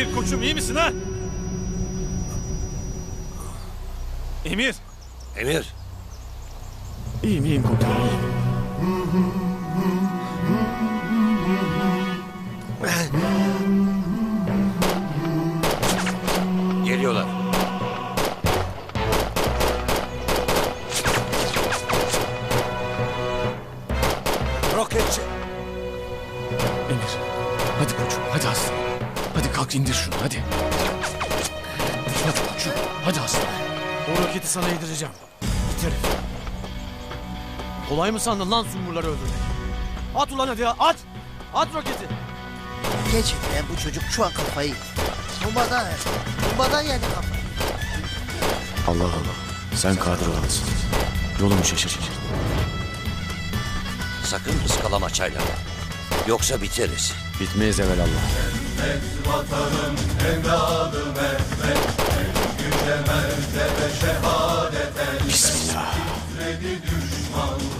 Emir koçum iyi misin ha? Emir. Emir. İyiyim iyiyim komutanım iyiyim. Geliyorlar. Roketçi. Emir. Hadi koçum hadi aslan. Hadi kalk indir şunu hadi. Yap koçum. Hadi aslan. O roketi sana yedireceğim. Git herif. Kolay mı sandın lan sumurları öldürmek? At ulan hadi ya at. At roketi. Gerçekten bu çocuk şu an kafayı. Bombadan, bombadan yedi kafayı. Allah Allah. Sen kadir olansın. Yolumu şaşır. Sakın ıskalama çayları. Yoksa biteriz. Bitmeyiz evvelallah. Mehmet vatanım evladı Mehmet Gülemez de şehadete Bismillah. Titredi düşmanlar